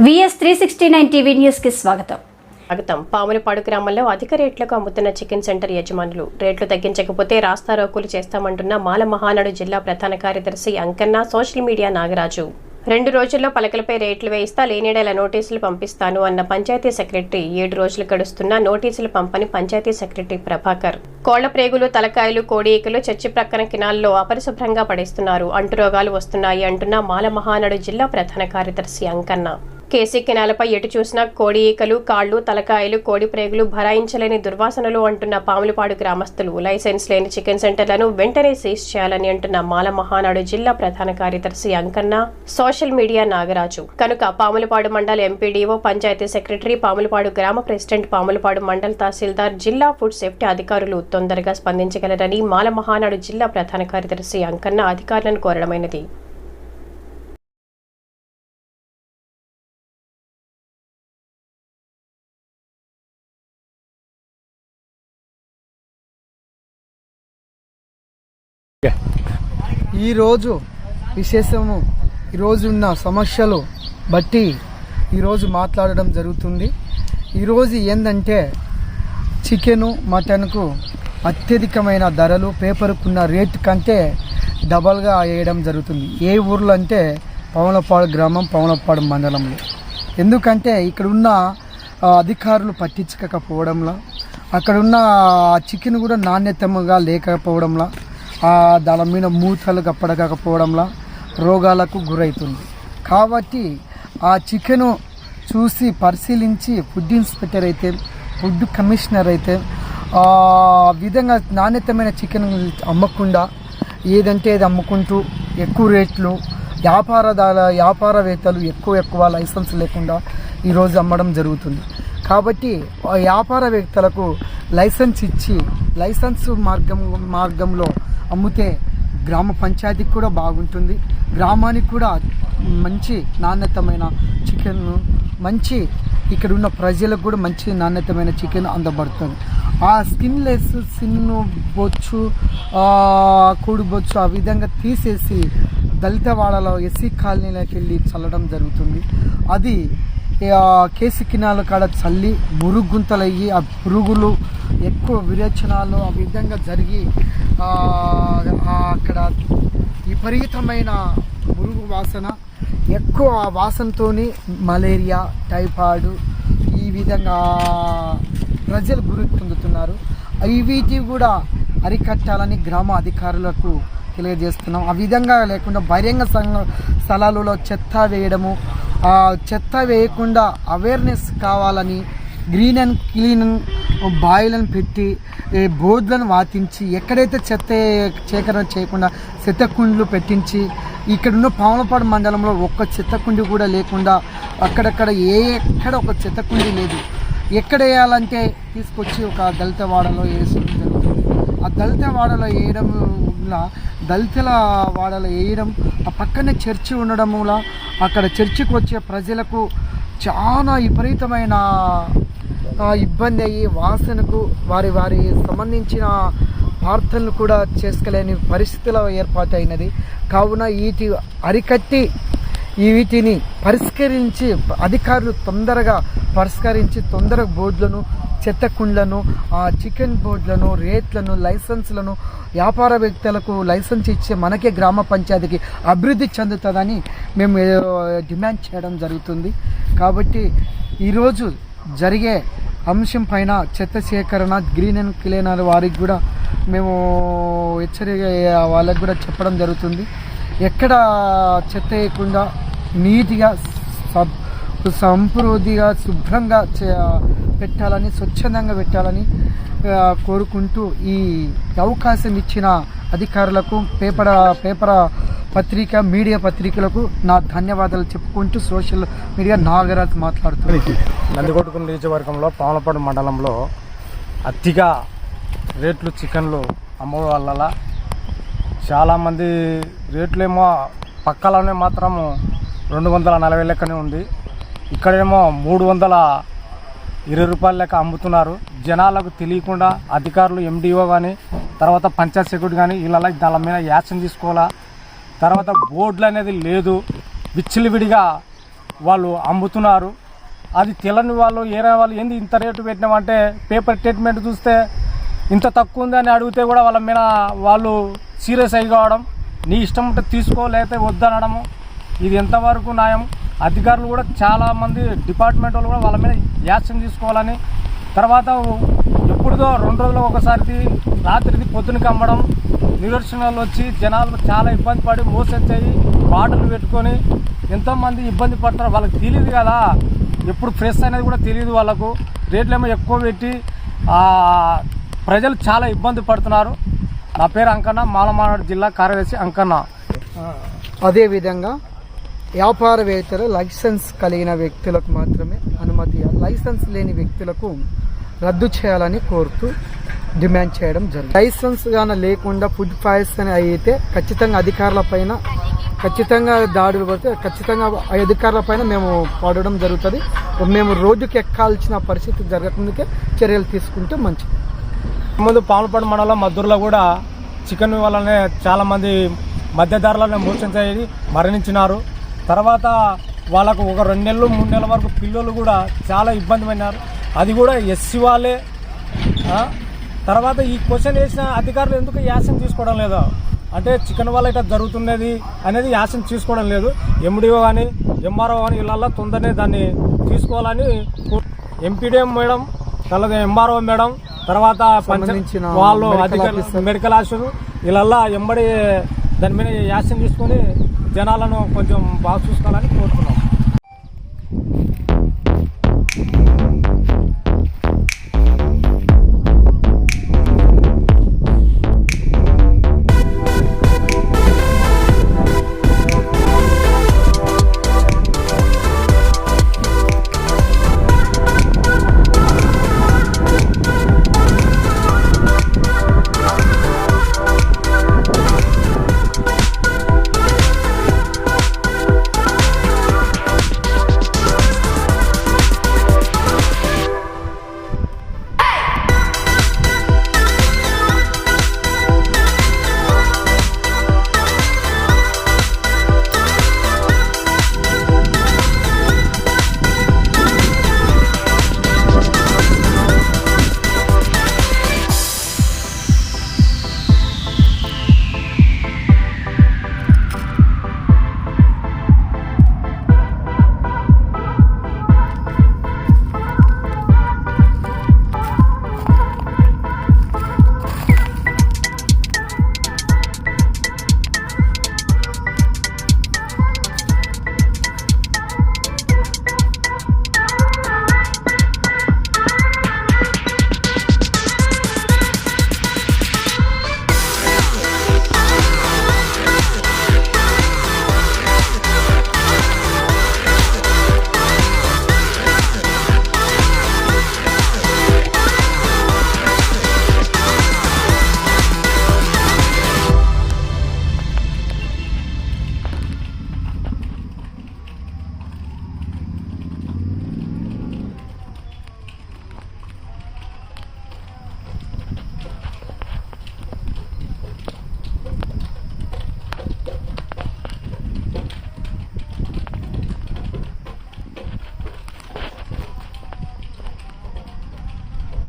VS three sixty nine TV న్యూస్కి స్వాగతం. స్వాగతం. పాములపాడు గ్రామంలో అధిక రేట్లకు అమ్ముతున్న చికెన్ సెంటర్ యజమానులు. రేట్లు తగ్గించకపోతే రాస్తారోకులు చేస్తామంటున్న మాల మహానాడు జిల్లా ప్రధాన కార్యదర్శి అంకన్న సోషల్ మీడియా నాగరాజు. రెండు రోజుల్లో పలకలపై రేట్లు వేయిస్తా లేనిడేల నోటీసులు పంపిస్తాను అన్న పంచాయతీ సెక్రటరీ ఏడు రోజులు గడుస్తున్నా నోటీసులు పంపని పంచాయతీ సెక్రటరీ ప్రభాకర్. కోళ్ళ ప్రేగులు తలకాయలు కోడి ఈకలు చర్చి ప్రక్కన కినాల్లో అపరిశుభ్రంగా పడేస్తున్నారు. అంటురోగాలు వస్తున్నాయి అంటున్న మాల మహానాడు జిల్లా ప్రధాన కార్యదర్శి అంకన్న. కేసీ కెనాలపై ఎటు చూసినా కోడి ఈకలు కాళ్ళు తలకాయలు కోడి ప్రేగులు భరాయించలేని దుర్వాసనలు అంటున్న పాములపాడు గ్రామస్తులు. లైసెన్స్ లేని చికెన్ సెంటర్లను వెంటనే సీజ్ చేయాలని అంటున్న మాల మహానాడు జిల్లా ప్రధాన కార్యదర్శి అంకన్న సోషల్ మీడియా నాగరాజు. కనుక పాములపాడు మండల ఎంపీడీఓ పంచాయతీ సెక్రటరీ పాములపాడు గ్రామ ప్రెసిడెంట్ పాములపాడు మండల తహసీల్దార్ జిల్లా ఫుడ్ సేఫ్టీ అధికారులు తొందరగా స్పందించగలరని మాల మహానాడు జిల్లా ప్రధాన కార్యదర్శి అంకన్న అధికారులను కోరడమైనది. ఈరోజు విశేషము ఈరోజు ఉన్న సమస్యలు బట్టి ఈరోజు మాట్లాడడం జరుగుతుంది. ఈరోజు ఏంటంటే చికెను మటన్కు అత్యధికమైన ధరలు పేపర్కున్న రేటు కంటే డబల్గా వేయడం జరుగుతుంది. ఏ ఊర్లో అంటే పవనపాడు గ్రామం పవనపాడు మండలంలో. ఎందుకంటే ఇక్కడ ఉన్న అధికారులు పట్టించకపోవడంలా అక్కడున్న చికెన్ కూడా నాణ్యతగా లేకపోవడంలో దాని మీద మూతలు కప్పడకపోవడంలో రోగాలకు గురవుతుంది కాబట్టి ఆ చికెను చూసి పరిశీలించి ఫుడ్ ఇన్స్పెక్టర్ అయితే ఫుడ్ కమిషనర్ అయితే ఆ విధంగా నాణ్యతమైన చికెన్ అమ్మకుండా ఏదంటే అది అమ్ముకుంటూ ఎక్కువ రేట్లు వ్యాపారదాల వ్యాపారవేత్తలు ఎక్కువ ఎక్కువ లైసెన్స్ లేకుండా ఈరోజు అమ్మడం జరుగుతుంది. కాబట్టి ఆ వ్యాపారవేత్తలకు లైసెన్స్ ఇచ్చి లైసెన్స్ మార్గం మార్గంలో అమ్మితే గ్రామ పంచాయతీకి కూడా బాగుంటుంది. గ్రామానికి కూడా మంచి నాణ్యతమైన చికెన్ మంచి ఇక్కడ ఉన్న ప్రజలకు కూడా మంచి నాణ్యతమైన చికెన్ అందబడుతుంది. ఆ స్కిన్లెస్ సిన్ను బొచ్చు కూడు బొచ్చు ఆ విధంగా తీసేసి దళితవాడలో ఎస్సీ కాలనీలోకి వెళ్ళి చల్లడం జరుగుతుంది. అది కేసు కినాల కాడ చల్లి మురుగుంతలయ్యి ఆ పురుగులు ఎక్కువ విరేచనాలు ఆ విధంగా జరిగి అక్కడ విపరీతమైన మురుగు వాసన ఎక్కువ ఆ వాసనతోని మలేరియా టైఫాయిడ్ ఈ విధంగా ప్రజలు గురి పొందుతున్నారు. అవి వీటి కూడా అరికట్టాలని గ్రామ అధికారులకు తెలియజేస్తున్నాం. ఆ విధంగా లేకుండా బహిరంగ సంఘ స్థలాలలో చెత్త వేయడము ఆ చెత్త వేయకుండా అవేర్నెస్ కావాలని గ్రీన్ అండ్ క్లీన్ బాయిలను పెట్టి బోర్డులను వాతించి ఎక్కడైతే చెత్త సేకరణ చేయకుండా చెత్త కుండ్లు పెట్టించి ఇక్కడున్న పాములపాడు మండలంలో ఒక్క చెత్త కుండి కూడా లేకుండా అక్కడక్కడ ఏ ఎక్కడ ఒక చెత్త కుండి లేదు. ఎక్కడ వేయాలంటే తీసుకొచ్చి ఒక దళిత వాడలో జరుగుతుంది. ఆ దళిత వాడలో వేయడం వల్ల దళితుల వాడలో వేయడం ఆ పక్కనే చర్చి ఉండడం వల్ల అక్కడ చర్చికి వచ్చే ప్రజలకు చాలా విపరీతమైన ఇబ్బంది అయ్యి వాసనకు వారి వారి సంబంధించిన ప్రార్థనలు కూడా చేసుకోలేని పరిస్థితులు ఏర్పాటైనది. కావున వీటి అరికట్టి ఈ వీటిని పరిష్కరించి అధికారులు తొందరగా పరిష్కరించి తొందరగా బోర్డులను చెత్త కుండ్లను ఆ చికెన్ బోర్డులను రేట్లను లైసెన్స్లను వ్యాపార వ్యక్తులకు లైసెన్స్ ఇచ్చే మనకే గ్రామ పంచాయతీకి అభివృద్ధి చెందుతుందని మేము డిమాండ్ చేయడం జరుగుతుంది. కాబట్టి ఈరోజు జరిగే అంశం పైన చెత్త సేకరణ గ్రీన్ అండ్ క్లీనర్ వారికి కూడా మేము హెచ్చరిక వాళ్ళకి కూడా చెప్పడం జరుగుతుంది. ఎక్కడ చెత్త వేయకుండా నీట్గా సంపృద్ధిగా శుభ్రంగా చే- పెట్టాలని స్వచ్ఛందంగా పెట్టాలని కోరుకుంటూ ఈ అవకాశం ఇచ్చిన అధికారులకు పేపర్ పేపర్ పత్రిక మీడియా పత్రికలకు నా ధన్యవాదాలు చెప్పుకుంటూ సోషల్ మీడియా నాగరాజ్ మాట్లాడుతున్నాను నందికొట్టుకు నియోజకవర్గంలో పాములపాడు మండలంలో అతిగా రేట్లు చికెన్లు అమ్మడం వల్ల చాలామంది రేట్లేమో పక్కలోనే మాత్రము రెండు వందల నలభై లెక్కనే ఉంది. ఇక్కడేమో మూడు వందల ఇరవై రూపాయల లెక్క అమ్ముతున్నారు. జనాలకు తెలియకుండా అధికారులు ఎండిఓ కానీ తర్వాత పంచాయత్ సెక్యూరిటీ కానీ వీళ్ళ దాని మీద యాక్షన్ తీసుకోవాలా? తర్వాత బోర్డులు అనేది లేదు. విచ్చలవిడిగా వాళ్ళు అమ్ముతున్నారు. అది తెలని వాళ్ళు ఏరే వాళ్ళు ఏంది ఇంత రేటు పెట్టినామంటే పేపర్ ట్రీట్మెంట్ చూస్తే ఇంత తక్కువ ఉందని అడిగితే కూడా వాళ్ళ మీద వాళ్ళు సీరియస్ అయి కావడం నీ ఇష్టం ఉంటే తీసుకో లేకపోతే వద్దనడము ఇది ఎంతవరకు న్యాయం? అధికారులు కూడా చాలామంది డిపార్ట్మెంట్ వాళ్ళు కూడా వాళ్ళ మీద యాక్షన్ తీసుకోవాలని తర్వాత ఎప్పుడుదో రెండు రోజులు ఒకసారి రాత్రిది పొద్దునకి అమ్మడం నిదర్శనాలు వచ్చి జనాలు చాలా ఇబ్బంది పడి మోసొచ్చాయి బాటలు పెట్టుకొని ఎంతోమంది ఇబ్బంది పడతారు వాళ్ళకి తెలియదు కదా. ఎప్పుడు ఫ్రెష్ అనేది కూడా తెలియదు వాళ్ళకు. రేట్లు ఏమో ఎక్కువ పెట్టి ప్రజలు చాలా ఇబ్బంది పడుతున్నారు. నా పేరు అంకన్న మాలమానాడు జిల్లా కార్యదర్శి అంకన్న. అదేవిధంగా వ్యాపారవేత్తలు లైసెన్స్ కలిగిన వ్యక్తులకు మాత్రమే అనుమతి లైసెన్స్ లేని వ్యక్తులకు రద్దు చేయాలని కోరుతూ డిమాండ్ చేయడం జరిగింది. లైసెన్స్ గాన లేకుండా ఫుడ్ పాయిజన్ అయితే ఖచ్చితంగా అధికారుల పైన ఖచ్చితంగా దాడులు పడితే ఖచ్చితంగా అధికారుల పైన మేము పడడం జరుగుతుంది. మేము రోడ్డుకి ఎక్కాల్సిన పరిస్థితి జరగకుందుకే చర్యలు తీసుకుంటే మంచిది. ముందు పాములపాడు మండలం మద్దూరులో కూడా చికెన్ వల్లనే చాలామంది మధ్యదారులను మోసం మరణించినారు. తర్వాత వాళ్ళకు ఒక రెండు నెలలు మూడు నెలల వరకు పిల్లలు కూడా చాలా ఇబ్బంది పడినారు. అది కూడా ఎస్సీ వాళ్ళే తర్వాత ఈ క్వశ్చన్ వేసిన అధికారులు ఎందుకు యాక్షన్ తీసుకోవడం లేదు? అంటే చికెన్ వల్ల ఇట్లా జరుగుతున్నది అనేది యాక్షన్ తీసుకోవడం లేదు. ఎండిఓ కానీ ఎంఆర్ఓ కానీ వీళ్ళల్లో తొందరనే దాన్ని తీసుకోవాలని ఎంపీడీఎం మేడం తర్వాత ఎంఆర్ఓ మేడం తర్వాత వాళ్ళు అధికారులు. మెడికల్ ఆఫీసర్ వీళ్ళల్లా ఎంబడి దాని మీద యాక్షన్ తీసుకొని జనాలను కొంచెం బాగా చూసుకోవాలని కోరుతున్నాం.